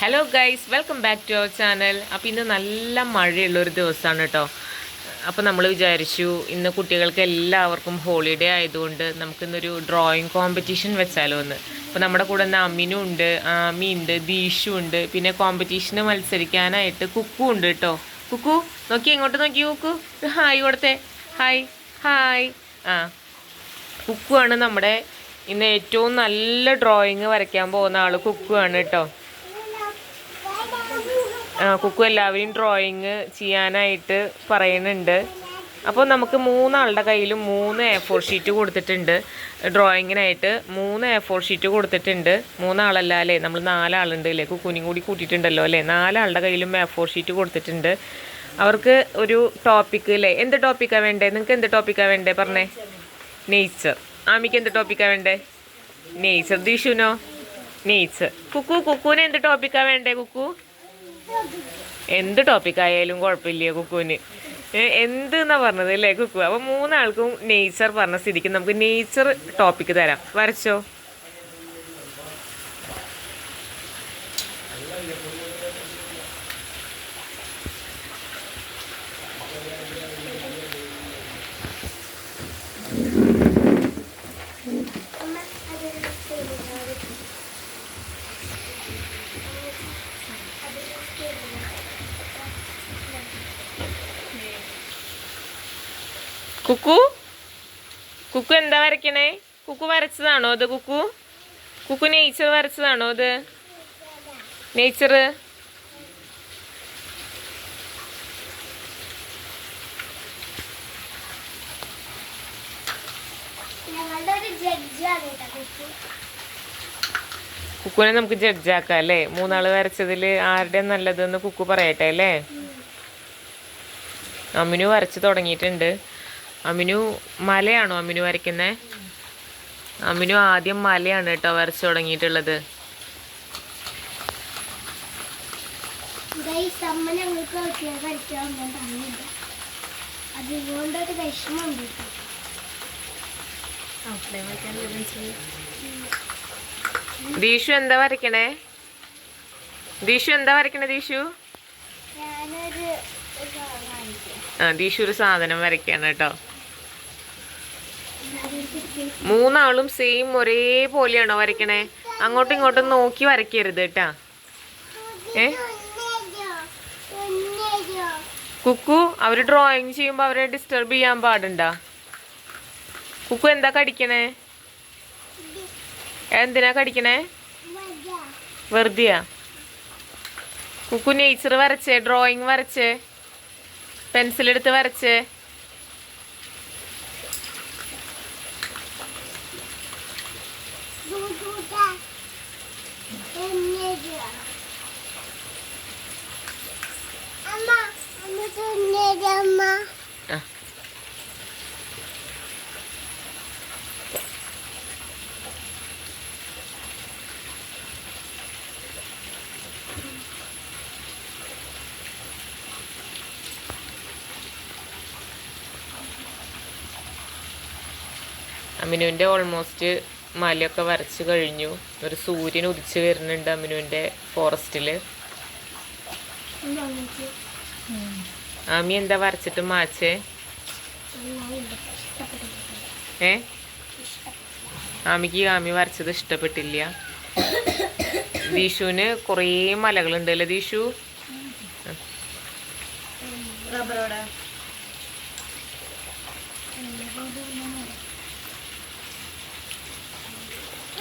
Hello guys welcome back to our channel അപ്പോൾ ഇന്ന് നല്ല മഴയുള്ളൊരു ദിവസമാണ് കേട്ടോ അപ്പോൾ നമ്മൾ വിചാരിച്ചു ഇന്ന് കുട്ടികൾക്ക് എല്ലാവർക്കും ഹോളിഡേ ആയതുകൊണ്ട് നമുക്കിന്നൊരു ഡ്രോയിങ് കോമ്പറ്റീഷൻ വെച്ചാലോ എന്ന് അപ്പോൾ നമ്മുടെ കൂടെ ഇന്ന് അമ്മിനും ഉണ്ട് ആമി ഉണ്ട് ദീഷു ഉണ്ട് പിന്നെ കോമ്പറ്റീഷന് മത്സരിക്കാനായിട്ട് കുക്കു ഉണ്ട് കേട്ടോ കുക്കു നോക്കി എങ്ങോട്ട് നോക്കി കുക്കു. ഹായ് കൊടുത്തേ ഹായ് ഹായ് ആ കുക്കു ആണ് നമ്മുടെ ഇന്ന് ഏറ്റവും നല്ല ഡ്രോയിങ് വരയ്ക്കാൻ പോകുന്ന ആൾ കുക്കു ആണ് കേട്ടോ കുക്കു എല്ലാവരെയും ഡ്രോയിങ് ചെയ്യാനായിട്ട് പറയുന്നുണ്ട്. അപ്പോൾ നമുക്ക് മൂന്നാളുടെ കയ്യിൽ മൂന്ന് എ ഫോർ ഷീറ്റ് കൊടുത്തിട്ടുണ്ട്. ഡ്രോയിങ്ങിനായിട്ട് മൂന്ന് എ ഫോർ ഷീറ്റ് കൊടുത്തിട്ടുണ്ട്. മൂന്നാളല്ല അല്ലേ നമ്മൾ നാലാളുണ്ട് അല്ലേ? കുക്കുനും കൂടി കൂട്ടിയിട്ടുണ്ടല്ലോ അല്ലേ? നാലാളുടെ കയ്യിലും എ ഫോർ ഷീറ്റ് കൊടുത്തിട്ടുണ്ട്. അവർക്ക് ഒരു ടോപ്പിക്ക് അല്ലേ എന്ത് ടോപ്പിക്കാണ് വേണ്ടേ? നിങ്ങൾക്ക് എന്ത് ടോപ്പിക്കാണ് വേണ്ടേ? പറഞ്ഞേ. നേച്ചർ ആമിക്ക് എന്ത് ടോപ്പിക്കാണ് വേണ്ടേ? നേച്ചർ ദിഷുനോ? നേച്ചർ കുക്കു കുക്കുവിന് എന്ത് ടോപ്പിക്കാണ് വേണ്ടേ കുക്കു? എന്ത് ടോപ്പിക് ആയാലും കുഴപ്പമില്ല കുക്കുവിന്. എന്ത് എന്നാ പറഞ്ഞത് അല്ലേ കുക്കു? അപ്പൊ മൂന്നാൾക്കും നേച്ചർ പറഞ്ഞ സ്ഥിതിക്ക് നമുക്ക് നേച്ചർ ടോപ്പിക്ക് തരാം. വരച്ചോ? കുക്കു? കുക്കു എന്താ വരയ്ക്കണേ? കുക്കു വരച്ചതാണോ അത് കുക്കു? കുക്കു നേച്ചർ വരച്ചതാണോ അത്? നേച്ചർ കുക്കുവിനെ നമുക്ക് ജഡ്ജാക്കാം അല്ലേ? മൂന്നാൾ വരച്ചതിൽ ആരുടെ നല്ലതെന്ന് കുക്കു പറയട്ടെ അല്ലേ? അമ്മിനു വരച്ച് തുടങ്ങിയിട്ടുണ്ട്. അമിനു മലയാണോ അമിനു വരയ്ക്കുന്നേ? അമിനു ആദ്യം മലയാണ് കേട്ടോ വരച്ചു തുടങ്ങിയിട്ടുള്ളത്. അതുകൊണ്ടൊരു വിഷമമുണ്ട്. ദീഷു എന്താ വരയ്ക്കണേ? ദീഷു എന്താ വരയ്ക്കണേ ദീഷു. ആ ദീഷു ഒരു സാധനം വരയ്ക്കാണ് കേട്ടോ. മൂന്നാളും സെയിം ഒരേപോലെയാണോ വരയ്ക്കണേ? അങ്ങോട്ടും ഇങ്ങോട്ടും നോക്കി വരയ്ക്കരുത് കേട്ടാ. ഏ? കുക്കു അവർ ഡ്രോയിങ് ചെയ്യുമ്പോൾ അവരെ ഡിസ്റ്റർബ് ചെയ്യാൻ പാടണ്ട? കുക്കു എന്താ കടിക്കണേ? എന്തിനാ കടിക്കണേ? വെറുതെയാ. കുക്കു നേച്ചർ വരച്ചേ ഡ്രോയിങ് വരച്ചേ പെൻസിലെടുത്ത് വരച്ചേ അമ്മ അമ്മ തുന്നേരമ്മ ആ അമിനുവിന്റെ ഓൾമോസ്റ്റ് മലയൊക്കെ വരച്ച് കഴിഞ്ഞു. ഒരു സൂര്യൻ ഉദിച്ച് വരുന്നുണ്ട് അമിനുവിന്റെ ഫോറസ്റ്റിൽ ആമി എന്താ വരച്ചിട്ട് മാച്ചേ? ഏ? ആമിക്ക് ആമി വരച്ചത് ഇഷ്ടപ്പെട്ടില്ല. ദീഷുവിന് കുറേ മലകളുണ്ട് അല്ലേ ദീഷു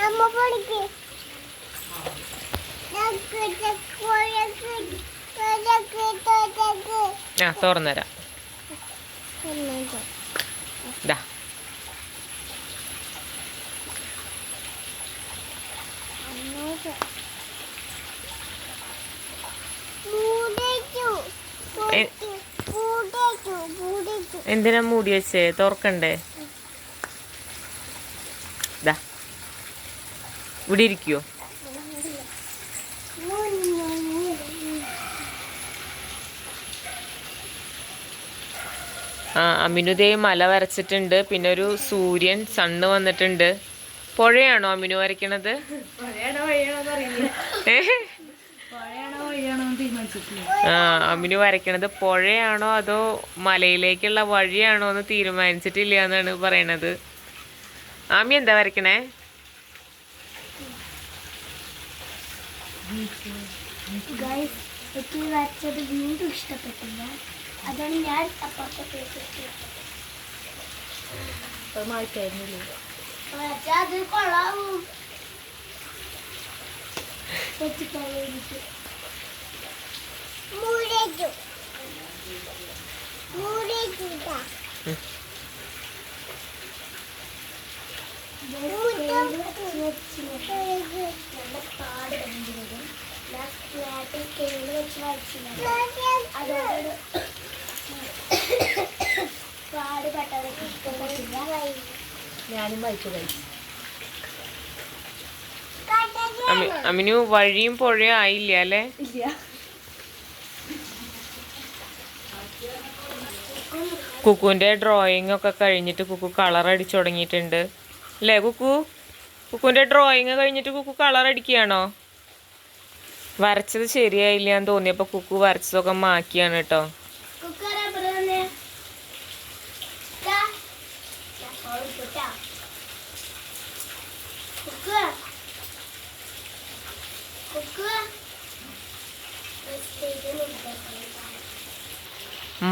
അമ്മ പഠിക്ക് ആ തോർന്നരാം എ- എന്തിനാ മൂടി വെച്ചേ? തുറക്കണ്ടേ? ദാ. ഇവിടെ ഇരിക്കുവോ ആ അമിനുദേ മല വരച്ചിട്ടുണ്ട്. പിന്നെ ഒരു സൂര്യൻ സണ്ണ് വന്നിട്ടുണ്ട്. പുഴയാണോ അമിനു വരയ്ക്കണത്? ആ അമിനു വരയ്ക്കണത് പുഴയാണോ അതോ മലയിലേക്കുള്ള വഴിയാണോ എന്ന് തീരുമാനിച്ചിട്ടില്ല എന്നാണ് പറയണത്. ആമി എന്താ വരയ്ക്കണേ? ഗൈസ് എനിക്ക് വരച്ചത് വീണ്ടും ഇഷ്ടപ്പെട്ടില്ല. അതാണ് ഞാൻ അപ്പുറത്തെ പേപ്പർ അത് കൊള്ളാവും. വെച്ചിട്ടാ വേണ്ടിട്ട് മൂടേക്കും. മൂടേക്കിട്ടാ പാട് കണ്ടിരുന്നത്. ഞാൻ ഫ്ലാറ്റിൽ കേൾ വെച്ച് വരച്ചില്ല അതോട് ഞാനും വായിച്ചു കഴിച്ചു അമ്മിനു വഴിയും പുഴയും ആയില്ല അല്ലേ? കുക്കുവിന്റെ കുക്കുവിന്റെ ഡ്രോയിങ് ഒക്കെ കഴിഞ്ഞിട്ട് കുക്കു കളർ അടിച്ചു തുടങ്ങിയിട്ടുണ്ട്. അല്ലേ കുക്കു? കുക്കുവിന്റെ ഡ്രോയിങ് കഴിഞ്ഞിട്ട് കുക്കു കളർ അടിക്കുകയാണോ? വരച്ചത് ശരിയായില്ല എന്ന് തോന്നിയപ്പോൾ കുക്കു വരച്ചതൊക്കെ മാക്കിയാണ് കേട്ടോ.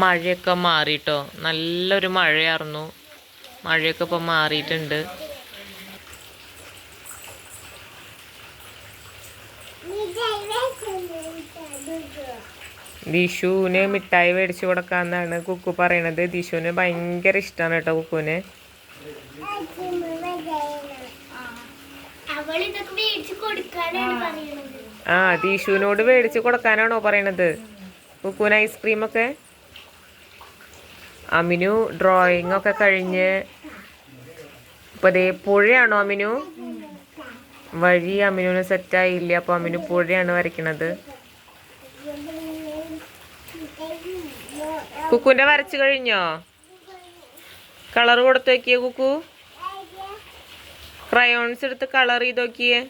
മഴയൊക്കെ മാറിട്ടോ. നല്ലൊരു മഴയായിരുന്നു മഴയൊക്കെ ഇപ്പം മാറിയിട്ടുണ്ട്. ദിഷുവിന് മിഠായി മേടിച്ചു കൊടുക്കാന്നാണ് കുക്കു പറയണത്. ദിഷുവിന് ഭയങ്കര ഇഷ്ടമാണ് കേട്ടോ കുക്കുവിന് അവൾ ഇതൊക്കെ മേടിച്ച് കൊടുക്കാനാണ് പറയുന്നത് ആ. ദിഷുവിനോട് മേടിച്ചു കൊടുക്കാനാണോ പറയണത്? ഐസ്ക്രീം ഒക്കെ? അമിനു ഡ്രോയിങ് ഒക്കെ കഴിഞ്ഞ്. ഇപ്പൊ ദേ പുഴയാണോ അമിനു? വഴി അമിനുവിന് സെറ്റായില്ല അപ്പൊ അമിനു പുഴയാണ് വരയ്ക്കണത്. കുക്കുവിന്റെ വരച്ചു കഴിഞ്ഞോ? കളർ കൊടുത്തു നോക്കിയേ കുക്കു. ക്രയോൺസ് എടുത്ത് കളർ ചെയ്ത് നോക്കിയേ.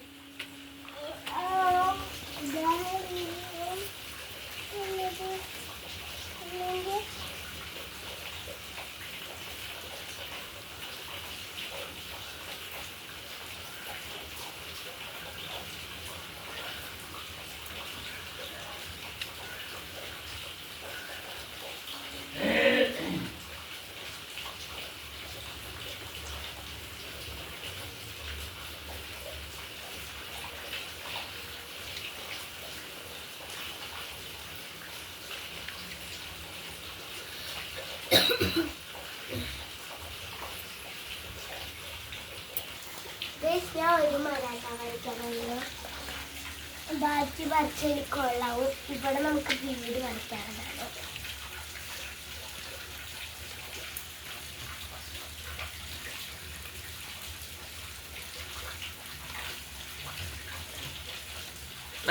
ബാക്കി വരച്ച എനിക്ക് കൊള്ളാവും ഇവിടെ നമുക്ക് വീട് വരയ്ക്കാറുണ്ടാവും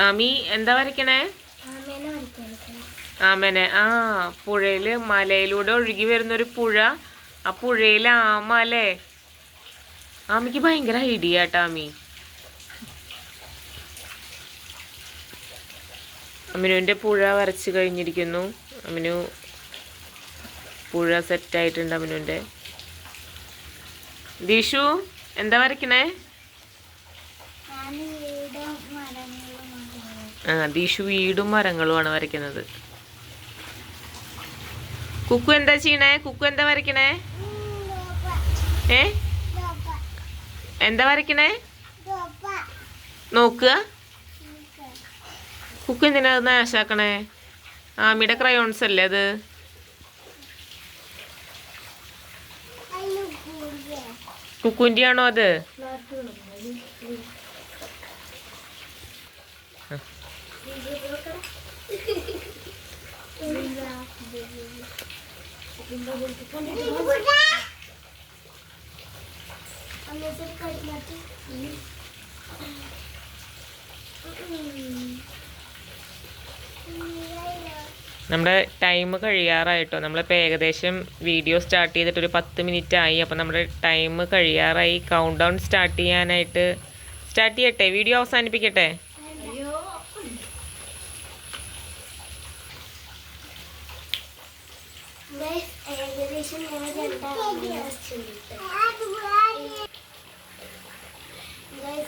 ആമി എന്താ വരയ്ക്കണേ? ആമേനെ വരയ്ക്കാൻ ആമനെ. ആ പുഴയിൽ മലയിലൂടെ ഒഴുകി വരുന്ന ഒരു പുഴ. ആ പുഴയിലെ ആമ അല്ലേ? ആമയ്ക്ക് ഭയങ്കര ഐഡിയ കേട്ടോ ആമി. അമിനുവിന്റെ പുഴ വരച്ച് കഴിഞ്ഞിരിക്കുന്നു. അമിനു പുഴ സെറ്റായിട്ടുണ്ട് അമിനുവിന്റെ ദീഷു എന്താ വരയ്ക്കണേ? ആ ദീഷു വീടും മരങ്ങളുമാണ് വരയ്ക്കുന്നത്. കുക്കു എന്താ ചെയ്യണേ? കുക്കു എന്താ വരയ്ക്കണേ? ഏ? എന്താ വരയ്ക്കണേ? നോക്കുക. കുക്കു എന്തിനാ അത് നാശാക്കണേ? ആമിയുടെ ക്രയോൺസ് അല്ലേ അത്? കുക്കുന്റെ ആണോ അത്? നമ്മുടെ ടൈം കഴിയാറായിട്ടോ. നമ്മളിപ്പോൾ ഏകദേശം വീഡിയോ സ്റ്റാർട്ട് ചെയ്തിട്ട് ഒരു പത്ത് മിനിറ്റ് ആയി. അപ്പോൾ നമ്മുടെ ടൈം കഴിയാറായി. കൗണ്ട് ഡൗൺ സ്റ്റാർട്ട് ചെയ്യാനായിട്ട് സ്റ്റാർട്ട് ചെയ്യട്ടെ? വീഡിയോ അവസാനിപ്പിക്കട്ടെ?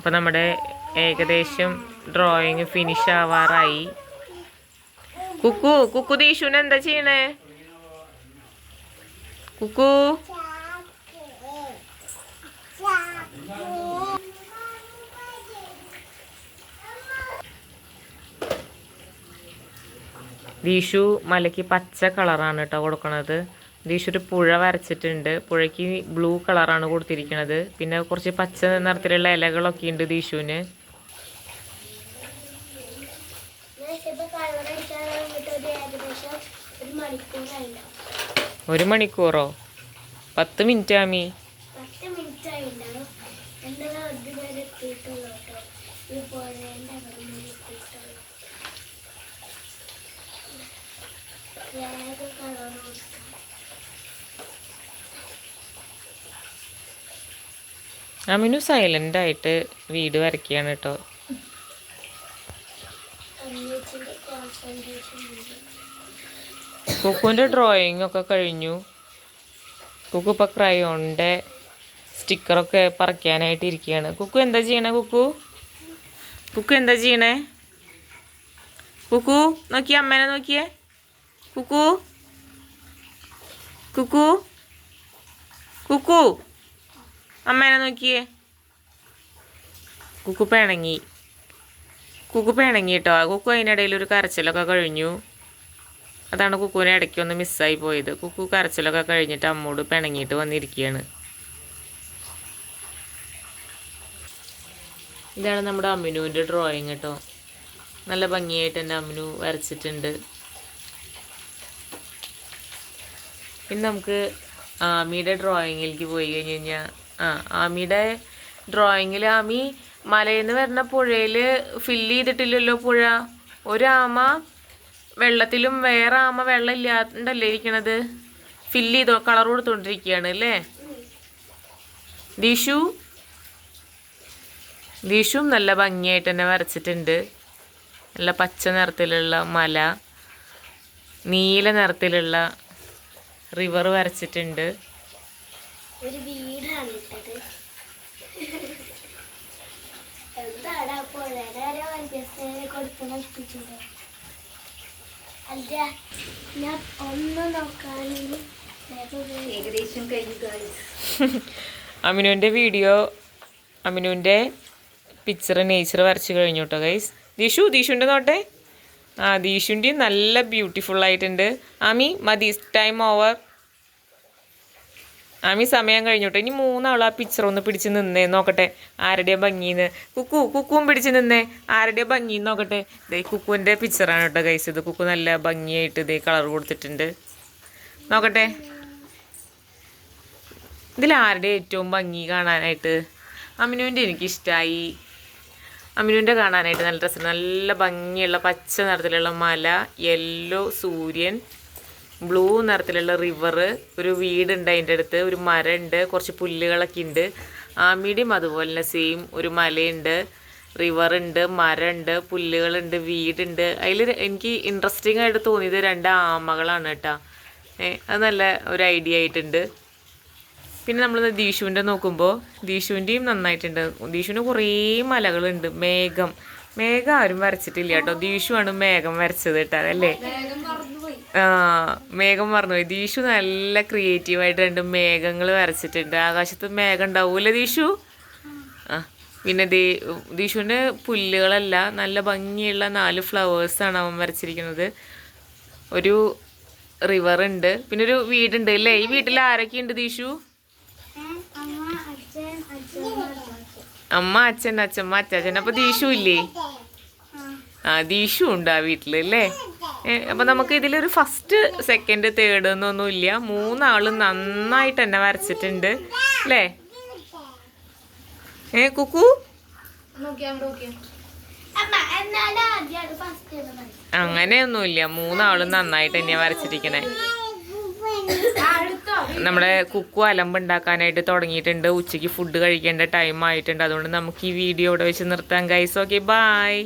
അപ്പോൾ നമ്മുടെ ഏകദേശം ഡ്രോയിങ് ഫിനിഷ് ആവാറായി. കുക്കു കുക്കു ദീഷുന് എന്താ ചെയ്യണേ? കുക്കു. ദീഷു മലയ്ക്ക് പച്ച കളറാണ് കേട്ടോ കൊടുക്കണത്. ഒരു പുഴ വരച്ചിട്ടുണ്ട്. പുഴയ്ക്ക് ബ്ലൂ കളറാണ് കൊടുത്തിരിക്കുന്നത് പിന്നെ കുറച്ച് പച്ച നിറത്തിലുള്ള ഇലകളൊക്കെ ഉണ്ട് ദീശുവിന്. ഒരു മണിക്കൂറോ? പത്ത് മിനിറ്റ് ആമി. പത്ത് മിനിറ്റ് കേട്ടോ. ഈ അവിടെ നിന്ന് എത്തിയിട്ടുള്ളൂ വേഗം കളർ കൊടുക്കാം അമിനു സൈലന്റ് ആയിട്ട് വീട് വരയ്ക്കുകയാണ് കേട്ടോ കുക്കുവിന്റെ കുക്കുവിന്റെ ഡ്രോയിങ് ഒക്കെ കഴിഞ്ഞു. കുക്കു ഇപ്പോൾ ക്രയോണിന്റെ സ്റ്റിക്കറൊക്കെ പറിക്കാനായിട്ട് ഇരിക്കുകയാണ്. കുക്കു എന്താ ചെയ്യണേ കുക്കു? കുക്കു എന്താ ചെയ്യണേ? കുക്കു നോക്കിയ അമ്മേനെ നോക്കിയേ. കുക്കു? കുക്കു? കുക്കു? അമ്മേനെ നോക്കിയേ. കുക്കു പിണങ്ങി കുക്കു പിണങ്ങി കേട്ടോ കുക്കു അതിനിടയിൽ ഒരു കരച്ചിലൊക്കെ കഴിഞ്ഞു. അതാണ് കുക്കുവിനെ ഇടയ്ക്ക് ഒന്ന് മിസ്സായി പോയത്. കുക്കു കരച്ചിലൊക്കെ കഴിഞ്ഞിട്ട് അമ്മോട് പിണങ്ങിയിട്ട് വന്നിരിക്കുകയാണ് ഇതാണ് നമ്മുടെ അമ്മിനുവിന്റെ ഡ്രോയിങ് കേട്ടോ നല്ല ഭംഗിയായിട്ട് എന്റെ അമ്മിനു വരച്ചിട്ടുണ്ട്. ഇനി നമുക്ക് ആമിയുടെ ഡ്രോയിങ്ങിലേക്ക് പോയി കഴിഞ്ഞ് കഴിഞ്ഞാൽ ആ ആമിയുടെ ഡ്രോയിങ്ങിൽ ആമി മലയിൽ നിന്ന് വരുന്ന പുഴയിൽ ഫില്ല് ചെയ്തിട്ടില്ലല്ലോ പുഴ. ഒരാമ വെള്ളത്തിലും വേറെ ആമ വെള്ളം ഇല്ലാണ്ടല്ലേ ഇരിക്കണത്? ഫില്ല് ചെയ്തോ കളർ കൊടുത്തോണ്ടിരിക്കുകയാണ് അല്ലേ? ദീഷു? ദീഷും നല്ല ഭംഗിയായിട്ട് തന്നെ വരച്ചിട്ടുണ്ട്. നല്ല പച്ച നിറത്തിലുള്ള മല നീല നിറത്തിലുള്ള റിവർ വരച്ചിട്ടുണ്ട്. ഒരു വീടാണ് ഇട്ടത് എന്താണ് പുഴയുടെ വരെ കൊടുത്ത് നശിപ്പിച്ചത് അല്ല ഞാൻ ഒന്ന് നോക്കാനും ഏകദേശം. അമിനുവിന്റെ വീഡിയോ അമിനുവിന്റെ പിക്ചർ നേച്ചർ വരച്ച് കഴിഞ്ഞു കേട്ടോ ഗൈസ് ദീഷു ദീഷുന്റെ നോട്ടെ? ആ ദീഷുന്റെയും നല്ല ബ്യൂട്ടിഫുൾ ആയിട്ടുണ്ട്. ആമി മതി ടൈം ഓവർ ആമി സമയം കഴിഞ്ഞോട്ടെ. ഇനി മൂന്നാൾ ആ പിക്ചർ ഒന്ന് പിടിച്ച് നിന്നേ നോക്കട്ടെ. ആരുടെ ഭംഗിന്ന്? കുക്കു കുക്കുവും പിടിച്ച് നിന്നേ. ആരുടെ ഭംഗിന്ന് നോക്കട്ടെ. ദേ കുക്കുവിന്റെ പിക്ചറാണ് കേട്ടോ കൈസ് ഇത് കുക്കു നല്ല ഭംഗിയായിട്ട് ഇതേ കളർ കൊടുത്തിട്ടുണ്ട്. നോക്കട്ടെ. ഇതിൽ ആരുടെ ഏറ്റവും ഭംഗി കാണാനായിട്ട്? അമിനുവിന്റെ എനിക്കിഷ്ടമായി അമിനുവിന്റെ കാണാനായിട്ട് നല്ല രസം. നല്ല ഭംഗിയുള്ള പച്ച നിറത്തിലുള്ള മല യെല്ലോ സൂര്യൻ ബ്ലൂ നിറത്തിലുള്ള റിവർ ഒരു വീടുണ്ട് അതിന്റെ അടുത്ത് ഒരു മരമുണ്ട് കുറച്ച് പുല്ലുകളൊക്കെ ഉണ്ട്. ആമിയുടെയും അതുപോലെ തന്നെ സെയിം ഒരു മലയുണ്ട് റിവറുണ്ട് മരമുണ്ട് പുല്ലുകളുണ്ട് വീടുണ്ട്. അതിൽ എനിക്ക് ഇൻട്രസ്റ്റിംഗ് ആയിട്ട് തോന്നിയത് രണ്ട് ആമകളാണ് കേട്ടോ. അത് നല്ല ഒരു ഐഡിയ ആയിട്ടുണ്ട്. പിന്നെ നമ്മൾ ദീഷുവിന്റെ നോക്കുമ്പോൾ ദീഷുവിന്റെയും നന്നായിട്ടുണ്ട്. ദീഷുവിന് കുറേ മലകളുണ്ട്. മേഘം. മേഘം ആരും വരച്ചിട്ടില്ല കേട്ടോ. ദീഷുവാണ് മേഘം വരച്ചത് കേട്ടോ അല്ലേ? ആ മേഘം പറഞ്ഞു ദീഷു നല്ല ക്രിയേറ്റീവായിട്ട് രണ്ട് മേഘങ്ങൾ വരച്ചിട്ടുണ്ട്. ആകാശത്ത് മേഘം ഉണ്ടാവൂല ദീഷു? ആ പിന്നെ ദീ ദീഷുവിന്റെ പുല്ലുകളല്ല നല്ല ഭംഗിയുള്ള നാല് ഫ്ലവേഴ്സാണ് അവൻ വരച്ചിരിക്കുന്നത്. ഒരു റിവർ ഉണ്ട്. പിന്നെ ഒരു വീടുണ്ട് അല്ലേ? ഈ വീട്ടിൽ ആരൊക്കെയുണ്ട് ദീഷു? അമ്മ അച്ഛൻ അച്ഛൻ. അമ്മ അച്ഛൻ അച്ഛമ്മ അച്ചാച്ചൻ. അപ്പൊ ദീഷു ഇല്ലേ? ദീഷു ഉണ്ട് ആ വീട്ടിൽ അല്ലേ? അപ്പം നമുക്ക് ഇതിലൊരു ഫസ്റ്റ് സെക്കൻഡ് തേർഡ് എന്നൊന്നും ഇല്ല. മൂന്നാളും നന്നായിട്ട് തന്നെ വരച്ചിട്ടുണ്ട് അല്ലേ? ഏ കുക്കു? അങ്ങനെയൊന്നുമില്ല. മൂന്നാളും നന്നായിട്ട് തന്നെയാ വരച്ചിരിക്കണേ. നമ്മുടെ കുക്കു അലമ്പ് ഉണ്ടാക്കാനായിട്ട് തുടങ്ങിയിട്ടുണ്ട്. ഉച്ചയ്ക്ക് ഫുഡ് കഴിക്കേണ്ട ടൈം ആയിട്ടുണ്ട്. അതുകൊണ്ട് നമുക്ക് ഈ വീഡിയോ ഇവിടെ വെച്ച് നിർത്താം ഗൈസ് ഓക്കെ ബായ്